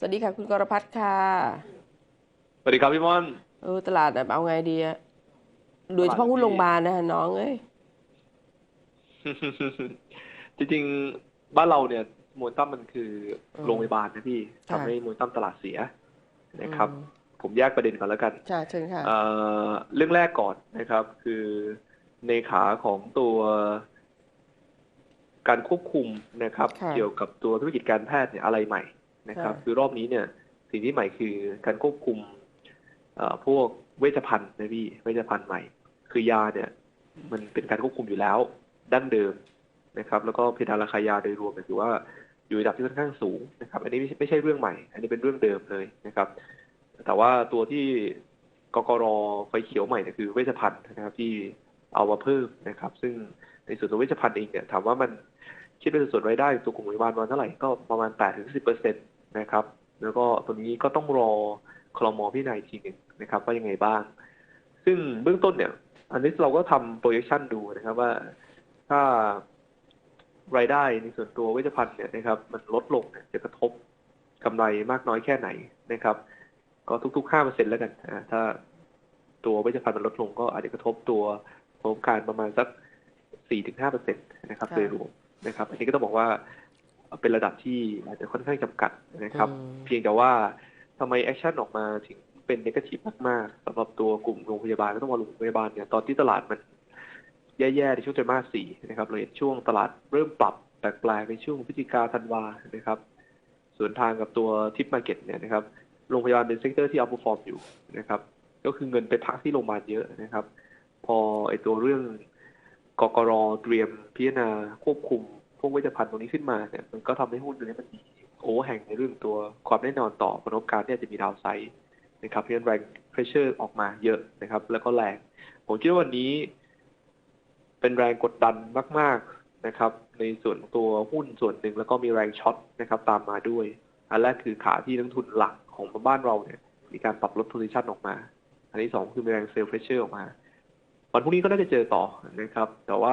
สวัสดีค่ะ คุณกรพัฒน์ค่ะ สวัสดีครับพี่ม่อน เออ ตลาดแบบเอาไงดีอะโดยเฉพาะหุ้นโรงพยาบาลนะฮะน้องเอ้ย จริงๆ บ้านเราเนี่ยมวลตั้มมันคืออืมโรงพยาบาลนะพี่ค่ะทำให้มวลตั้มตลาดเสียนะครับอืมผมแยกประเด็นก่อนแล้วกันใช่เชิญค่ะเอ่อเรื่องแรกก่อนนะครับ คือในขาของตัวการควบคุมนะครับค่ะเกี่ยวกับตัวธุรกิจการแพทย์เนี่ยอะไรใหม่ นะครับค่ะคือรอบนี้เนี่ยสิ่งที่ใหม่คือการควบคุมเอ่อพวกเวชภัณฑ์นะพี่เวชภัณฑ์ใหม่ คือยาเนี่ยมันเป็นการควบคุมอยู่แล้วดั้งเดิมนะครับ แล้วก็เพดานราคายาโดยรวมเนี่ยถือว่าอยู่ระดับที่ค่อนข้างสูงนะครับ อันนี้ไม่ใช่ไม่ใช่เรื่องใหม่ อันนี้เป็นเรื่องเดิมเลยนะครับ แต่ว่าตัวที่กกรไฟเขียวใหม่เนี่ยคือเวชภัณฑ์นะครับที่เอามาเพิ่มนะครับ ซึ่งในส่วนตัวเวชภัณฑ์เองเนี่ยถามว่ามันคิดเป็นสัดส่วนรายได้ตัวกลุ่มโรงพยาบาลประมาณเท่าไหร่ก็ประมาณ8ถึง10เปอร์เซ็นต นะครับ แล้วก็ตัวนี้ก็ต้องรอคลมพิจารณาอีกทีหนึ่งนะครับว่ายังไงบ้าง ซึ่งเบื้องต้นเนี่ย อันนี้เราก็ทำ projection ดูนะครับว่าถ้ารายได้ในส่วนตัวเวชภัณฑ์เนี่ยนะครับ มันลดลงเนี่ยจะกระทบกำไรมากน้อยแค่ไหนนะครับ ก็ทุกๆห้าเปอร์เซ็นแล้วกันอ่าถ้าตัวเวชภัณฑ์มันลดลงก็อาจจะกระทบตัวโครงการประมาณสักสี่ถึงห้าเปอร์เซ็นตนะครับค่ะโดยรวมนะครับ อันนี้ก็ต้องบอกว่า เป็นระดับที่อาจจะค่อนข้างจำกัดนะครับอืมเพียงแต่ว่าทำไมแอคชั่นออกมาถึงเป็นนกาทีฟมากๆสำหรับตัวกลุ่มโรงพยาบาลก็ต้องมาโรงพยาบาลเนี่ยตอนที่ตลาดมันแย่ๆในช่วงไตรมาสสี่นะครับเราเห็นช่วงตลาดเริ่มปรับแปลกๆในช่วงพฤศจิกาธันวานะครับส่วนทางกับตัวทิปมาร์เก็ตเนี่ยนะครับโรงพยาบาลเป็นเซกเตอร์ที่อัพฟอร์มอยู่นะครับก็คือเงินไปพักที่โรงพยาบาลเยอะนะครับ พอไอตัวเรื่องกกรเตรียมพิจารณาควบคุม พวกเวชภัณฑ์ตรงนี้ขึ้นมาเนี่ยมันก็ทำให้หุ้นตัวนี้มันมีโอเวอร์แห่งในเรื่องตัวความแน่นอนต่อผลประกอบการที่อาจะมีดาวไซด์นะครับเพราะฉะนั้นแรงเพรสเชอร์ออกมาเยอะนะครับ แล้วก็แรง ผมคิดว่าวันนี้ เป็นแรงกดดันมาก ๆนะครับ ในส่วนตัวหุ้นส่วนหนึ่งแล้วก็มีแรงช็อตนะครับ ตามมาด้วย อันแรกคือขาที่นักทุนหลักของบ้านเราเนี่ยมีการปรับลดโพซิชันออกมา อันที่สองคือมีแรงเซลล์เพรสเชอร์ออกมาวันพรุ่งนี้ก็น่าจะเจอต่อนะครับ แต่ว่า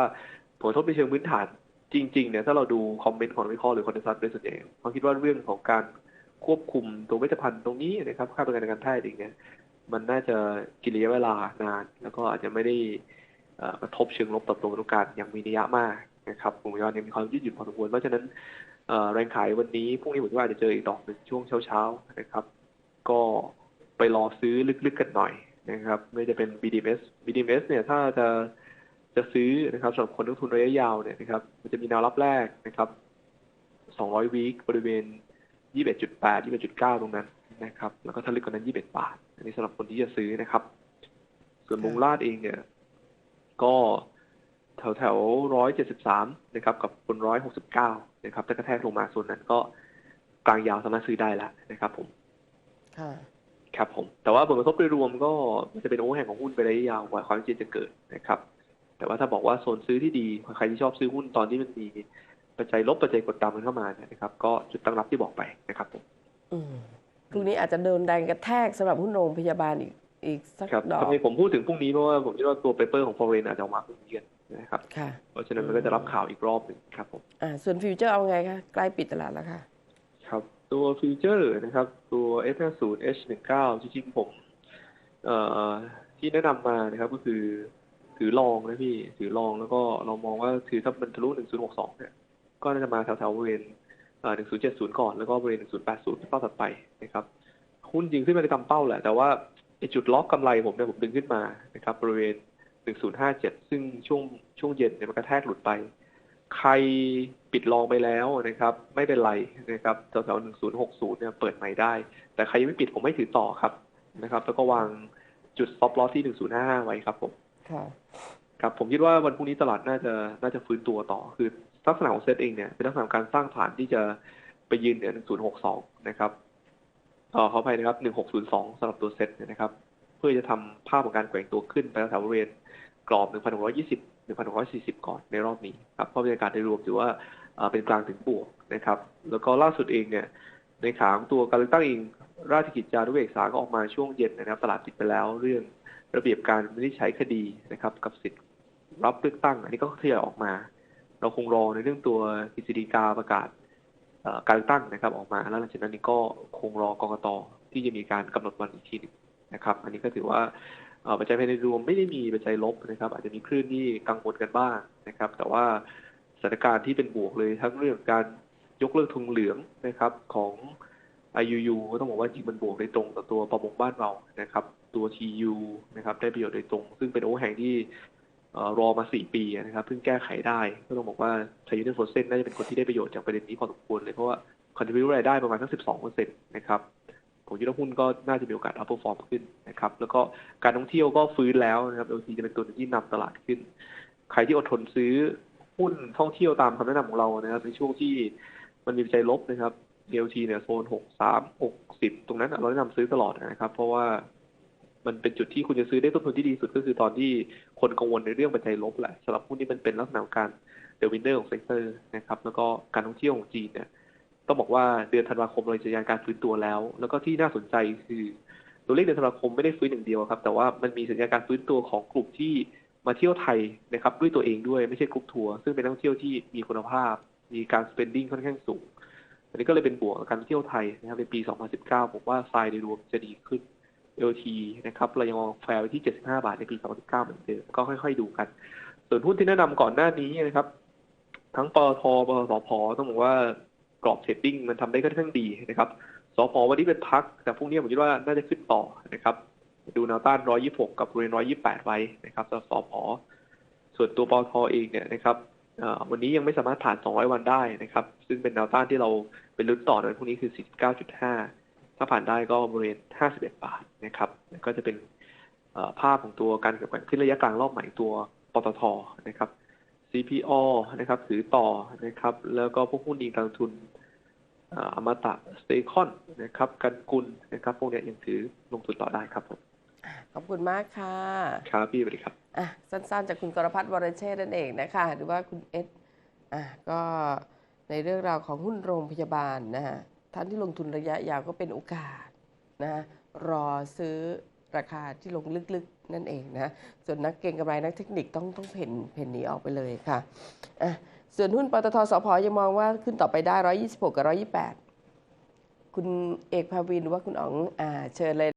ผลกระทบในเชิงพื้นฐาน จริงๆเนี่ยถ้าเราดูคอมเมนต์ของวิเคราะห์หรือคอนเทนต์โดยส่วนใหญ่เขาคิดว่าเรื่องของการควบคุมตัวเวชภัณฑ์ตรงนี้นะครับค่าบริการการแพทย์เองเนี่ยมันน่าจะกินระยะเวลานาน แล้วก็อาจจะไม่ได้กระทบเชิงลบต่อตัวผลปรกการอย่างมีนัยยะมากนะครับกลุ่มยอดยังมีความยืดหยุ่นพอสมควรเพราะฉะนั้นแรงขายวันนี้พรุ่งนี้ผมว่าจะเจออีกดอกหนึ่งช่วงเช้าๆนะครับ ก็ไปรอซื้อลึกๆกันหน่อยนะครับไม่จะเป็น BDMs BDMs เนี่ยถ้าจะ จะซื้อนะครับสำหรับคนลงทุนระยะยาวเนี่ยนะครับมันจะมีแนวรับแรกนะครับ 200 วีคบริเวณ 21.8 21.9 ตรงนั้นนะครับ แล้วก็ถ้าลึกกว่านั้น 21 บาท อันนี้สำหรับคนที่จะซื้อนะครับ ส่วนค่ะมุงลาดเองเนี่ยก็แถวแถวร้อยเจ็ดสิบสามนะครับ กับบนร้อยหกสิบเก้านะครับถ้ากระแทกลงมาส่วนนั้นก็กลางยาวสามารถซื้อได้แล้วนะครับ ผมค่ะครับผม แต่ว่าผลกระทบโดยรวมก็มันจะเป็นโอเวอร์แห่งของหุ้นไประยะยาวกว่าความจริงจะเกิดนะครับ แต่ว่าถ้าบอกว่าโซนซื้อที่ดีใครที่ชอบซื้อหุ้นตอนที่มันมีปัจจัยลบปัจจัยกดดันมันเข้ามาเนี่ยนะครับ ก็จุดตั้งรับที่บอกไปนะครับผมอืมพรุ่งนี้อาจจะเดินแรงกระแทกสำหรับหุ้นโรงพยาบาลอีกอีกสักครับดอกทำไมผมพูดถึงพรุ่งนี้เพราะว่าผมคิดว่าตัวเปเปอร์ของฟอเรนอาจจะออกมาพรุ่งนี้กันนะครับค่ะเพราะฉะนั้นมันก็จะรับข่าวอีกรอบหนึ่งครับผมอ่าส่วนฟิวเจอร์เอาไงคะใกล้ปิดตลาดแล้วค่ะ ครับตัวฟิวเจอร์นะครับตัว F50 H19 จริงๆผมเอ่อที่แนะนำมานะครับก็คือ ถือลองนะพี่ถือลองแล้วก็เรามองว่าถือถ้ามันทะลุ1062เนี่ยก็น่าจะมาแถวๆบริเวณเอ่อ1070ก่อนแล้วก็บริเวณ1080เป้าถัดไปนะครับหุ้นจริงขึ้นมาในตามเป้าแหละ แต่ว่าไอจุดล็อกกำไรผมเนี่ยผมดึงขึ้นมานะครับบริเวณ1057ซึ่งช่วงช่วงเย็นเนี่ยมันกระแทกหลุดไป ใครปิดลองไปแล้วนะครับ ไม่เป็นไรนะครับแถวๆ1060เนี่ยเปิดใหม่ได้ แต่ใครยังไม่ปิดผมไม่ถือต่อครับนะครับ แล้วก็วางจุด stop loss ที่1055ไว้ครับผม ครับผมคิดว่าวันพรุ่งนี้ตลาดน่าจะน่าจะฟื้นตัวต่อ คือลักษณะของเซตเองเนี่ยเป็นลักษณะการสร้างฐานที่จะไปยืนเหนือ 1062 นะครับเอ่อขออภัยนะครับ 1602สำหรับตัวเซตเนี่ยนะครับ เพื่อจะทำภาพของการแกว่งตัวขึ้นไปแถวบริเวณกรอบ 1620 1640 ก่อนในรอบนี้ครับ เพราะบรรยากาศโดยรวมถือว่าเอ่อเป็นกลางถึงบวกนะครับ แล้วก็ล่าสุดเองเนี่ยในขาของตัวการเลือกตั้งเองราชกิจจานุเบกษาก็ออกมาช่วงเย็นนะครับ ตลาดปิดไปแล้วเรื่อง ระเบียบการวินิจฉัยคดีนะครับ กับสิทธิ์รับเลือกตั้ง อันนี้ก็ทยอยออกมา เราคงรอในเรื่องตัวกฤษฎีกาประกาศการเลือกตั้งนะครับ ออกมาแล้วหลังจากนั้นนี่ก็คงรอกรกตที่จะมีการกำหนดวันอีกทีหนึงนะครับ อันนี้ก็ถือว่าปัจจัยภายในรวมไม่ได้มีปัจจัยลบนะครับ อาจจะมีคลื่นที่กังวลกันบ้างนะครับ แต่ว่าสถานการณ์ที่เป็นบวกเลยทั้งเรื่องการยกเลิกธงเหลืองนะครับของ IUU ก็ต้องบอกว่าจริงมันบวกโดยตรงต่อตัวประมงบ้านเรานะครับ ตัว TU นะครับได้ประโยชน์โดยตรง ซึ่งเป็นโอเวอร์แฮงที่รอมาสี่ปีนะครับเพิ่งแก้ไขได้ ก็ต้องบอกว่าไทยยูเนโฟเซนน่าจะเป็นคนที่ได้ประโยชน์จากประเด็นนี้พอสมควรเลยเพราะว่าคอนทริบิวรายได้ประมาณทั้ง 12เปอร์เซ็นต์นะครับผมคิดว่าหุ้นก็น่าจะมีโอกาสอัพเปอร์ฟอร์มขึ้นนะครับแล้วก็การท่องเที่ยวก็ฟื้นแล้วนะครับ LT จะเป็นตัวที่นำตลาดขึ้น ใครที่อดทนซื้อหุ้นท่องเที่ยวตามคำแนะนำของเรานะครับในช่วงที่มันมีปัจลบนะครับ LT เนี่ยโซนหกสามหกสิบตรงนั้นเราแนะนำซื้อตลอดนะครับ เพราะว่า มันเป็นจุดที่คุณจะซื้อได้ต้นทุนที่ดีสุดก็คือตอนที่คนกังวลในเรื่องปัจจัยลบแหละสำหรับหุ้นที่มันเป็นลักษณะการเดวินเนอร์ของเซกเตอร์นะครับแล้วก็การท่องเที่ยวของจีนเนี่ยต้องบอกว่าเดือนธันวาคมเราจะยังการฟื้นตัวแล้ว แล้วก็ที่น่าสนใจคือตัวเลขเดือนธันวาคมไม่ได้ฟื้นอย่างเดียวครับ แต่ว่ามันมีสัญญาการฟื้นตัวของกลุ่มที่มาเที่ยวไทยนะครับด้วยตัวเองด้วยไม่ใช่กลุ่มทัวร์ซึ่งเป็นนักท่องเที่ยวที่มีคุณภาพ มีการ spending ค่อนข้างสูงอันนี้ก็เลยเป็นบวกกับการเที่ยวไทยนะครับในปี 2019 ผมว่าทรายโดยรวมจะดีขึ้น LT นะครับเรายังมองแฟร์ไว้ที่ 75 บาทในปี2019เหมือนเดิมก็ค่อยๆดูกัน ส่วนหุ้นที่แนะนำก่อนหน้านี้นะครับ ทั้งปตทปตสพต้องบอกว่ากรอบเทรดดิ้งมันทำได้ค่อนข้างดีนะครับสพวันนี้เป็นพัก แต่พรุ่งนี้ผมคิดว่าน่าจะขึ้นต่อนะครับดูแนวต้าน 126 กับบริเวณ 128 ไว้นะครับสำหรับสพส่วนตัวปตทเองเนี่ยนะครับวันนี้ยังไม่สามารถผ่าน 200 วันได้นะครับ ซึ่งเป็นแนวต้านที่เราเป็นลุ้นต่อในวันพรุ่งนี้คือ 49.5 ถ้าผ่านได้ก็บริเวณ 51 บาทนะครับแล้วก็จะเป็นเอ่อภาพของตัวการเกิดแกว่งขึ้นระยะกลางรอบใหม่ตัวปตทนะครับ CPO นะครับถือต่อนะครับ แล้วก็พวกหุ้นดีการลงทุนเอ่ออมตะสเตคอนนะครับ กันกุลนะครับ พวกเนี้ยยังถือลงทุนต่อได้ครับผมขอบคุณมากค่ะ ครับพี่สวัสดีครับอะสั้นๆ จากคุณกรพัฒน์วรเชษฐ์นั่นเองนะคะ หรือว่าคุณเอสอะก็ในเรื่องราวของหุ้นโรงพยาบาลนะฮะ ท่านที่ลงทุนระยะยาวก็เป็นโอกาสนะฮะรอซื้อราคาที่ลงลึกๆนั่นเองนะส่วนนักเก็งกำไรนักเทคนิคต้องต้องเพ่นเพ่นหนีออกไปเลยค่ะอะส่วนหุ้นปตทสพยังมองว่าขึ้นต่อไปได้ 126 กับ 128 คุณเอกภาวินหรือว่าคุณอ๋องอ่าเชิญเลย